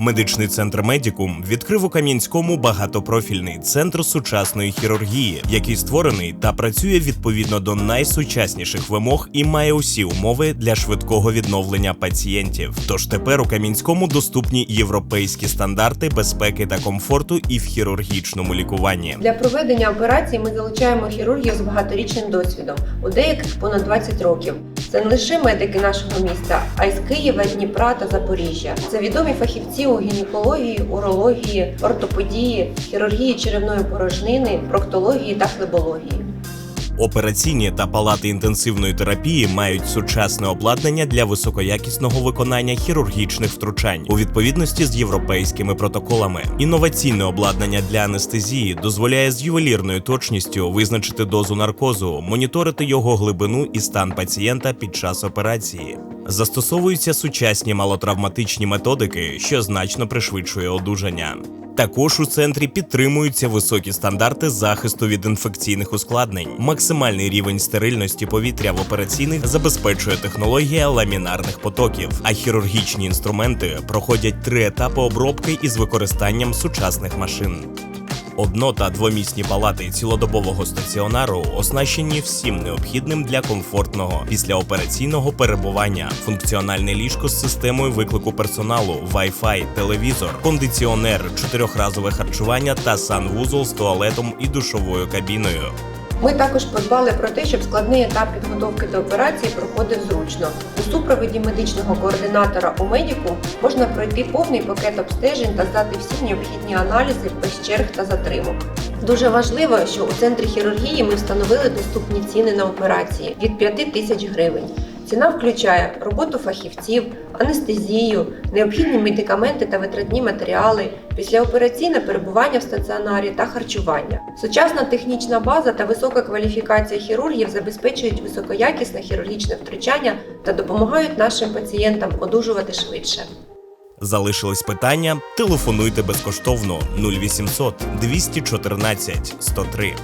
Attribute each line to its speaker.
Speaker 1: Медичний центр Медікум відкрив у Кам'янському багатопрофільний центр сучасної хірургії, який створений та працює відповідно до найсучасніших вимог і має усі умови для швидкого відновлення пацієнтів. Тож тепер у Кам'янському доступні європейські стандарти безпеки та комфорту і в хірургічному лікуванні.
Speaker 2: Для проведення операцій ми залучаємо хірургів з багаторічним досвідом, у деяких понад 20 років. Це не лише медики нашого міста, а й з Києва, Дніпра та Запоріжжя. Це відомі фахівці у гінекології, урології, ортопедії, хірургії черевної порожнини, проктології та флебології.
Speaker 1: Операційні та палати інтенсивної терапії мають сучасне обладнання для високоякісного виконання хірургічних втручань у відповідності з європейськими протоколами. Інноваційне обладнання для анестезії дозволяє з ювелірною точністю визначити дозу наркозу, моніторити його глибину і стан пацієнта під час операції. Застосовуються сучасні малотравматичні методики, що значно пришвидшує одужання. Також у центрі підтримуються високі стандарти захисту від інфекційних ускладнень. Максимальний рівень стерильності повітря в операційних забезпечує технологія ламінарних потоків, а хірургічні інструменти проходять три етапи обробки із використанням сучасних машин. Одно та двомісні палати цілодобового стаціонару оснащені всім необхідним для комфортного післяопераційного перебування, функціональне ліжко з системою виклику персоналу, Wi-Fi, телевізор, кондиціонер, чотирьохразове харчування та санвузол з туалетом і душовою кабіною.
Speaker 2: Ми також подбали про те, щоб складний етап підготовки до операції проходив зручно. У супроводі медичного координатора у медіку можна пройти повний пакет обстежень та здати всі необхідні аналізи без черг та затримок. Дуже важливо, що у центрі хірургії ми встановили доступні ціни на операції від 5 тисяч гривень. Ціна включає роботу фахівців, анестезію, необхідні медикаменти та витратні матеріали, післяопераційне перебування в стаціонарі та харчування. Сучасна технічна база та висока кваліфікація хірургів забезпечують високоякісне хірургічне втручання та допомагають нашим пацієнтам одужувати швидше.
Speaker 1: Залишились питання? Телефонуйте безкоштовно 0800 214 103.